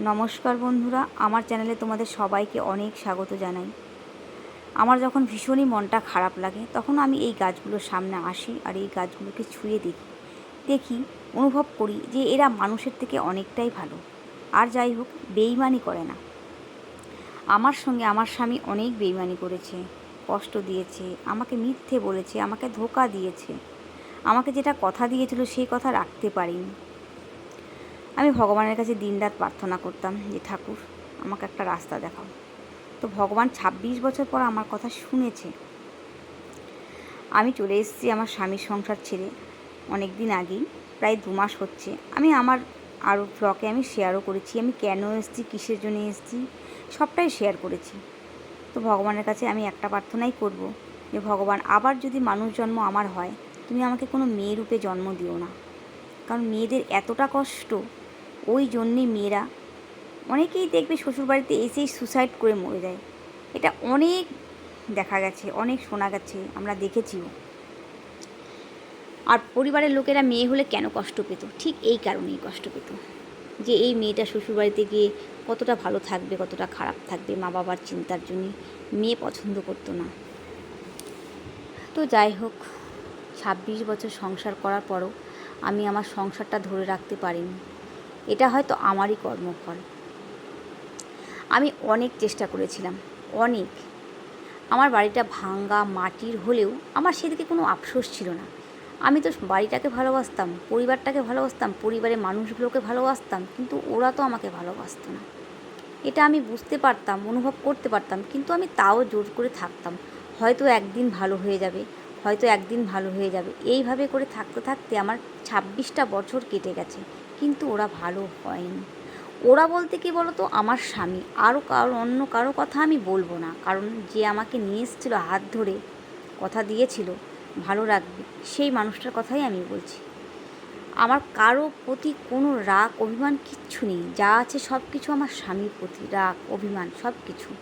নমস্কার বন্ধুরা, আমার চ্যানেলে তোমাদের সবাইকে অনেক স্বাগত জানাই। আমার যখন ভীষণই মনটা খারাপ লাগে, তখন আমি এই গাছগুলোর সামনে আসি আর এই গাছগুলোকে ছুঁয়ে দেখি। দেখি, অনুভব করি যে এরা মানুষের থেকে অনেকটাই ভালো। আর যাই হোক, বেইমানি করে না। আমার সঙ্গে আমার স্বামী অনেক বেইমানি করেছে, কষ্ট দিয়েছে, আমাকে মিথ্যে বলেছে, আমাকে ধোকা দিয়েছে। আমাকে যেটা কথা দিয়েছিল সেই কথা রাখতে পারিনি। আমি ভগবানের কাছে দিনরাত প্রার্থনা করতাম যে, ঠাকুর, আমাকে একটা রাস্তা দেখাও। তো ভগবান ছাব্বিশ বছর পর আমার কথা শুনেছে। আমি চলে এসেছি আমার স্বামীর সংসার ছেড়ে অনেক দিন আগেই, প্রায় দু মাস হচ্ছে। আমি আমার আরও ব্লকে আমি শেয়ারও করেছি। আমি কেন এসেছি, কিসের জন্য এসেছি, সবটাই শেয়ার করেছি। তো ভগবানের কাছে আমি একটা প্রার্থনাই করব যে, ভগবান, আবার যদি মানুষ জন্ম আমার হয়, তুমি আমাকে কোনো মেয়ে রূপে জন্ম দিও না। কারণ মেয়েদের এতটা কষ্ট ওই জন্যে মেয়েরা অনেকেই দেখবে শ্বশুরবাড়িতে এসেই সুসাইড করে মরে যায়। এটা অনেক দেখা গেছে, অনেক শোনা গেছে, আমরা দেখেছিও। আর পরিবারের লোকেরা মেয়ে হলে কেন কষ্ট পেত? ঠিক এই কারণেই কষ্ট পেত। যে এই মেয়েটা শ্বশুরবাড়িতে গিয়ে কতটা ভালো থাকবে, কতটা খারাপ থাকবে মা বাবার চিন্তার জন্যে মেয়ে পছন্দ করতো না। তো যাই হোক, ছাব্বিশ বছর সংসার করার পরও আমি আমার সংসারটা ধরে রাখতে পারিনি। এটা হয়তো আমারই কর্মফল। আমি অনেক চেষ্টা করেছিলাম, অনেক। আমার বাড়িটা ভাঙ্গা মাটির হলেও আমার সেদিকে কোনো আফসোস ছিল না। আমি তো বাড়িটাকে ভালোবাসতাম, পরিবারটাকে ভালোবাসতাম, পরিবারের মানুষগুলোকে ভালোবাসতাম, কিন্তু ওরা তো আমাকে ভালোবাসত না। এটা আমি বুঝতে পারতাম, অনুভব করতে পারতাম, কিন্তু আমি তাও জোর করে থাকতাম। হয়তো একদিন ভালো হয়ে যাবে, হয়তো একদিন ভালো হয়ে যাবে। এইভাবে করে থাকতে থাকতে আমার ছাব্বিশটা বছর কেটে গেছে। কিন্তু ওরা ভালো হয়নি। ওরা বলতে কি বলতো? আমার স্বামী। আরও কারও, অন্য কারও কথা আমি বলব না। কারণ যে আমাকে নিয়ে এসেছিল, হাত ধরে কথা দিয়েছিল, ভালো রাখবে, সেই মানুষটার কথাই আমি বলছি। আমার কারও প্রতি কোনো রাগ, অভিমান কিচ্ছু নেই। যা আছে সব কিছু আমার স্বামীর প্রতি। রাগ, অভিমান সব কিছু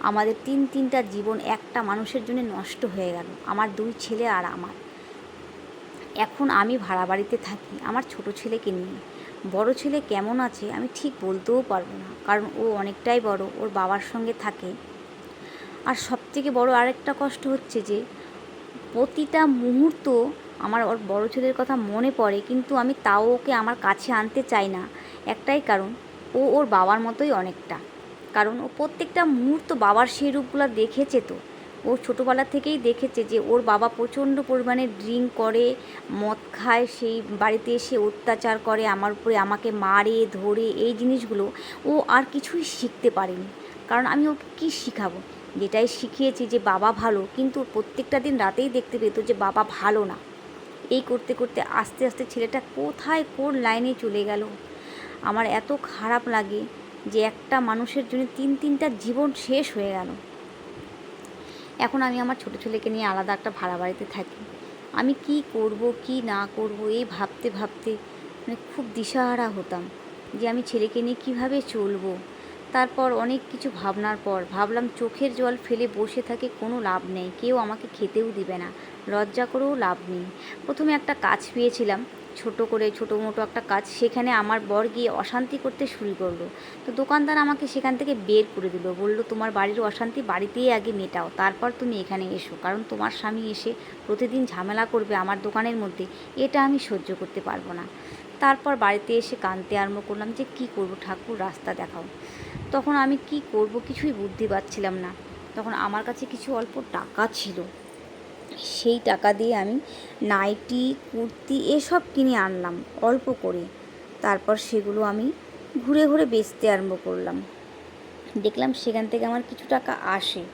আমাদের তিন তিনটা জীবন একটা মানুষের জন্য নষ্ট হয়ে গেল। আমার দুই ছেলে আর আমার। এখন আমি ভাড়া বাড়িতে থাকি। আমার ছোট ছেলেকে নিয়ে। বড় ছেলে কেমন আছে আমি ঠিক বলতেও পারব না, কারণ ও অনেকটাই বড়, ওর বাবার সঙ্গে থাকে। আর সবথেকে বড় আরেকটা কষ্ট হচ্ছে যে, প্রতিটা মুহূর্ত আমার ওর বড় ছেলের কথা মনে পড়ে, কিন্তু আমি তাও ওকে আমার কাছে আনতে চাই না। একটাই কারণ, ও ওর বাবার মতোই অনেকটা। কারণ ও প্রত্যেকটা মুহূর্ত বাবার সেই রূপগুলো দেখেছে তো। ও ছোটোবেলা থেকেই দেখেছে যে ওর বাবা প্রচণ্ড পরিমাণে ড্রিঙ্ক করে, মদ খায়, সেই বাড়িতে এসে অত্যাচার করে, আমার উপরে আমাকে মারে, ধরে, এই জিনিসগুলো ও আর কিছুই শিখতে পারেনি। কারণ আমি ওকে কী শিখাবো? যেটাই শিখিয়েছি যে বাবা ভালো, কিন্তু প্রত্যেকটা দিন রাতেই দেখতে পেত যে বাবা ভালো না। এই করতে করতে আস্তে আস্তে ছেলেটা কোথায় কোন লাইনে চলে গেল? আমার এত খারাপ লাগে যে একটা মানুষের জন্য তিন তিনটা জীবন শেষ হয়ে গেল। এখন আমি আমার ছোটো ছেলেকে নিয়ে আলাদা একটা ভাড়া বাড়িতে থাকি। আমি কি করব, কি না করব, এই ভাবতে ভাবতে মানে খুব দিশাহারা হতাম যে আমি ছেলেকে নিয়ে কীভাবে চলবো। তারপর অনেক কিছু ভাবনার পর ভাবলাম চোখের জল ফেলে বসে থাকে কোনো লাভ নেই, কেউ আমাকে খেতেও দিবে না। লজ্জা করেও লাভ নেই। প্রথমে একটা কাজ পেয়েছিলাম, ছোট করে ছোটো মোটো একটা কাজ, সেখানে আমার বর গিয়ে অশান্তি করতে শুরু করল। তো দোকানদার আমাকে সেখান থেকে বের করে দিল, বলল, তোমার বাড়ির অশান্তি বাড়িতেই আগে মেটাও, তারপর তুমি এখানে এসো, কারণ তোমার স্বামী এসে প্রতিদিন ঝামেলা করবে আমার দোকানের মধ্যে, এটা আমি সহ্য করতে পারব না। তারপর বাড়িতে এসে কানতে আরম্ভ করলাম যে, কি করব? ঠাকুর, রাস্তা দেখাও। তখন আমি কি করব কিছুই বুদ্ধি পাচ্ছিলাম না। তখন আমার কাছে কিছু অল্প টাকা ছিল। সেই টাকা দিয়ে আমি নাইটি, কুর্তি এসব কিনে আনলাম, অল্প করে। তারপর সেগুলো আমি ঘুরে ঘুরে বেচতে আরম্ভ করলাম। দেখলাম সেখান থেকে আমার কিছু টাকা আসে।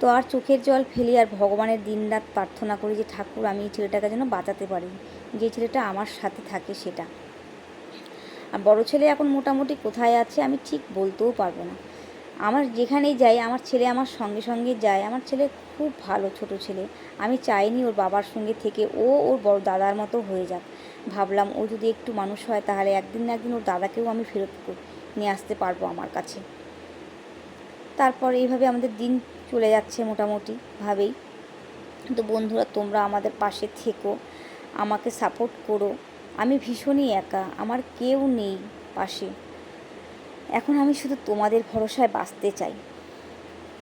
তো আর চোখের জল ফেলি আর ভগবানের দিনরাত প্রার্থনা করি যে, ঠাকুর, আমি এই ছেলেটাকে যেন বাঁচাতে পারি। যে ছেলেটা আমার সাথে থাকে সেটা। আর বড় ছেলে এখন মোটামুটি কোথায় আছে আমি ঠিক বলতেও পারব না। আমার যেখানেই যাই, আমার ছেলে আমার সঙ্গে সঙ্গে যায়। আমার ছেলে খুব ভালো ছোট ছেলে। আমি চাইনি ওর বাবার সঙ্গে থেকে ও ওর বড় দাদার মতো হয়ে যাক। ভাবলাম ও যদি একটু মানুষ হয়, তাহলে একদিন না একদিন ওর দাদাকেও আমি ফেরত নিয়ে আসতে পারব আমার কাছে। তারপর এইভাবে আমাদের দিন চলে যাচ্ছে মোটামুটি, ভাবেই। তো বন্ধুরা, তোমরা আমাদের পাশে থেকো। আমাকে সাপোর্ট করো। আমি ভীষণই একা আমার কেউ নেই পাশে। এখন আমি শুধু তোমাদের ভরসায় বাঁচতে চাই।